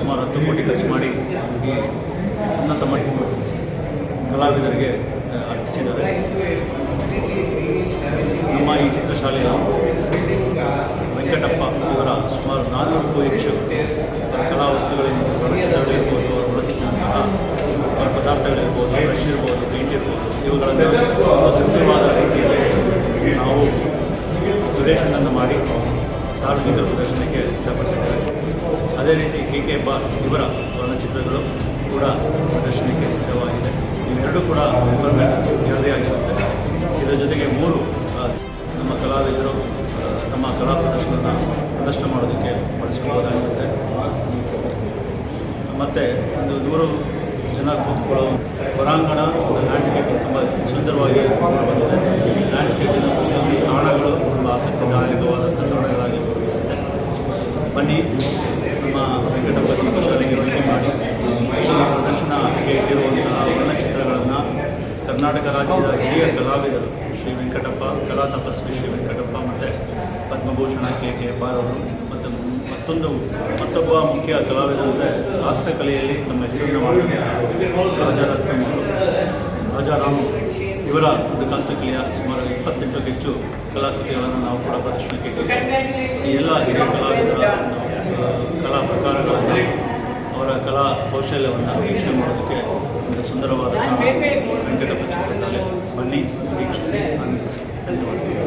ಸುಮಾರು ಹತ್ತು ಕೋಟಿ ಖರ್ಚು ಮಾಡಿ ಈ ಉನ್ನತ ಮಟ್ಟ ಕಲಾವಿದರಿಗೆ ಅರ್ಪಿಸಿದ್ದಾರೆ. ನಮ್ಮ ಈ ಚಿತ್ರಶಾಲೆಯ ವೆಂಕಟಪ್ಪ ಇವರ ಸುಮಾರು ನಾಲ್ಕು ಹೆಚ್ಚು ಕಲಾ ವಸ್ತುಗಳಿಂದ ಇರ್ಬೋದು ಬಳಸಿದಂತಹ ಅವರ ಪದಾರ್ಥಗಳಿರ್ಬೋದು ಬ್ರಷ್ ಇರ್ಬೋದು ಪೇಂಟ್ ಇರ್ಬೋದು, ಇವುಗಳನ್ನು ಸುಂದರವಾದ ರೀತಿಯಲ್ಲಿ ನಾವು ಪ್ರದರ್ಶನವನ್ನು ಮಾಡಿ ಸಾರ್ವಜನಿಕರ ಪ್ರದರ್ಶನಕ್ಕೆ ಸಿದ್ಧಪಡಿಸಿದ್ದೇವೆ. ಅದೇ ರೀತಿ ಕೆ ಕೆ ಬಾ ಇವರ ವರ್ಣಚಿತ್ರಗಳು ಕೂಡ ಪ್ರದರ್ಶನಕ್ಕೆ ಸಿದ್ಧವಾಗಿದೆ. ಇವೆರಡೂ ಕೂಡ ಗ್ಯಾಲರಿ ಆಗಿರುತ್ತೆ. ಇದರ ಜೊತೆಗೆ ಮೂರು ನಮ್ಮ ಕಲಾವಿದರು ನಮ್ಮ ಕಲಾ ಪ್ರದರ್ಶನವನ್ನು ಪ್ರದರ್ಶನ ಮಾಡೋದಕ್ಕೆ ಬಳಸ್ಕೊಳ್ಬೋದಾಗಿರುತ್ತೆ ಮತ್ತು ಒಂದು ನೂರು ಜನ ಕೂತ್ಕೊಳ್ಳೋ ಹೊರಾಂಗಣ ಲ್ಯಾಂಡ್ಸ್ಕೇಪ್ ತುಂಬ ಸುಂದರವಾಗಿ ಬಂದಿದೆ ಲ್ಯಾಂಡ್ಸ್ಕೇಪಿನ ಪ್ರತಿಯೊಂದು ತಾಣಗಳು ತುಂಬ ಆಸಕ್ತಿದಾಯಕವಾದಂಥ ತಾಣಗಳಾಗಿರುತ್ತೆ ಬನ್ನಿ. ನಮ್ಮ ವೆಂಕಟಪ್ಪ ಚಿತ್ರಶಾಲೆಗೆ ರಚನೆ ಮಾಡಿ ಈ ಪ್ರದರ್ಶನಕ್ಕೆ ಇಟ್ಟಿರುವಂತಹ ವರ್ಣಚಿತ್ರಗಳನ್ನು ಕರ್ನಾಟಕ ರಾಜ್ಯದ ಹಿರಿಯ ಕಲಾವಿದರು ಶ್ರೀ ವೆಂಕಟಪ್ಪ, ಕಲಾ ತಪಸ್ವಿ ಶ್ರೀ ವೆಂಕಟಪ್ಪ ಮತ್ತು ಪದ್ಮಭೂಷಣ ಕೆ ಕೆ ಬಾರವರು ಮತ್ತು ಮತ್ತೊಂದು, ಮತ್ತೊಬ್ಬ ಮುಖ್ಯ ಕಲಾವಿದರಂದರೆ ರಾಷ್ಟ್ರಕಲೆಯಲ್ಲಿ ನಮ್ಮ ಹೆಸರನ್ನು ಮಾಡಿದಂತಹ ರಾಜಾರತ್ನ ರಾಜಾರಾಮ್. ಇವರ ಒಂದು ಕಾಷ್ಟಕಲೆಯ ಸುಮಾರು ಇಪ್ಪತ್ತೆಂಟು ಹೆಚ್ಚು ಕಲಾಕೃತಿಗಳನ್ನು ನಾವು ಕೂಡ ಪ್ರದರ್ಶನಕ್ಕೆ ಈ ಎಲ್ಲ ಹಿರಿಯ ಕಲಾವಿದರ ಕಲಾ ಪ್ರಕಾರಗಳಲ್ಲಿ ಅವರ ಕಲಾ ಕೌಶಲ್ಯವನ್ನು ವೀಕ್ಷಣೆ ಮಾಡೋದಕ್ಕೆ ಒಂದು ಸುಂದರವಾದ ವೆಂಕಟಪ್ಪ ಚಿತ್ರಶಾಲೆ ಬನ್ನಿ ವೀಕ್ಷಿಸಿ ಆನಂದಿಸಿ ಧನ್ಯವಾದಗಳು.